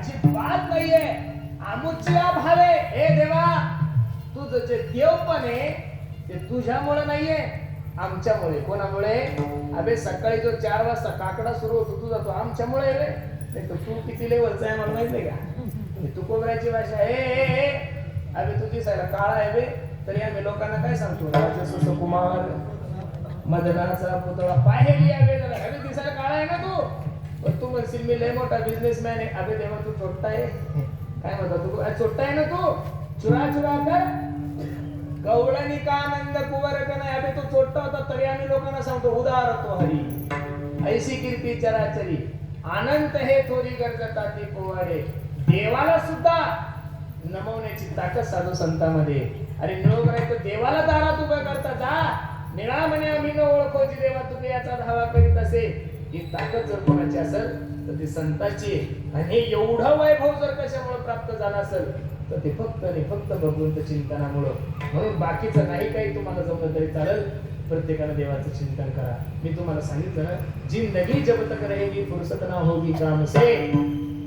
अजिबात नाहीये. आमुच्या भावे हे देवा तुझं जे देवपण आहे ते तुझ्यामुळे नाहीये आमच्यामुळे. कोणामुळे? अबे सकाळी जो चार वाजता काकडा सुरू होतो तुझा तो आमच्यामुळे रे. नाही तर तू किती लेवलचा आहे मला माहीत नाही का? तू कोबऱ्याची भाषा ए अबे तुझी सायला काळा आहे बे. तरी आम्ही लोकांना काय सांगतो? राजा सुकुमार मदनाचा पुतळा पाहेली आहे जरा अरे दिसायला काळा आहे ना तू पण तू म्हणशील मी लय मोठा बिझनेसमॅन आहे. अबे तेव्हा तू छोटा आहे. काय म्हणतो तू? छोटा आहे ना तू? चुरा चुरा कर. गवळणी का आनंद कुवर का नाही? अबे तू छोटा होता तरी आम्ही लोकांना सांगतो उदार तो हरी. ऐशी कीर्ती चराचरी. अनंत हे थोडी गरजता ती पोवाडे. देवाला सुद्धा नमवण्याची ताकद साधू संतांमध्ये अरे निरोग तो देवाला दारात उभं करता जा. निळा म्हणे आम्ही न ओळखोची देवा तुम्ही याचा धावा करीत असे. ही ताकद जर कोणाची असेल तर ती संतांची आहे. आणि हे एवढं वैभव जर कशामुळे प्राप्त झालं असेल तर ते फक्त आणि फक्त भगवंत चिंतनामुळं. म्हणून बाकीचं नाही काही तुम्हाला जमलं तरी चालेल प्रत्येकानं देवाचं चिंतन करा. मी तुम्हाला सांगितलं ना जिंदगी जब तक रहेगी फुर्सत ना होगी काम से.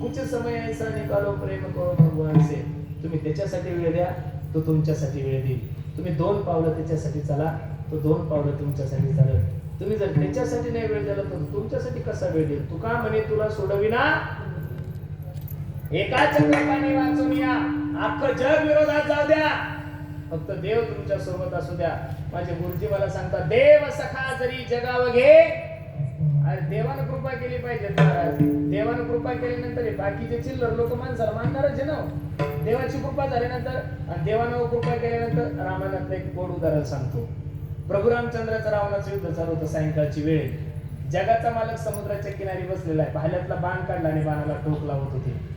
कुछ समय ऐसा निकालो प्रेम करो भगवान से. तुम्ही त्याच्यासाठी वेळ द्या तो तुमच्यासाठी वेळ देईल. तुम्ही दोन पावलं त्याच्यासाठी चला तो दोन पावलं तुमच्यासाठी चालेल. तुम्ही जर त्याच्यासाठी नाही वेळ दिला तर तुमच्यासाठी कसा वेळ देईल तुका म्हणे तुला सोडविना? एका चक्रपाणी वाचून या अख्खं जग विरोधात जाऊ द्या. फक्त देव तुमच्यासोबत असू द्या. माझे गुरुजी मला सांगतात देव सखा जरी जगाव घे. अरे देवानं कृपा केली पाहिजे महाराज. देवानं कृपा केल्यानंतर बाकीचे चिल्लर लोक माणसाला मानणारच आहे ना हो. देवाची कृपा झाल्यानंतर आणि देवानं कृपा केल्यानंतर रामायणातलं एक गोड उदाहरण सांगतो. प्रभू रामचंद्राचं रावणाचं युद्ध चालू होतं सायंकाळची वेळ. जगाचा मालक समुद्राच्या किनारी बसलेला आहे. भाल्यातला बाण काढला आणि बाणाला टोक लावत होते.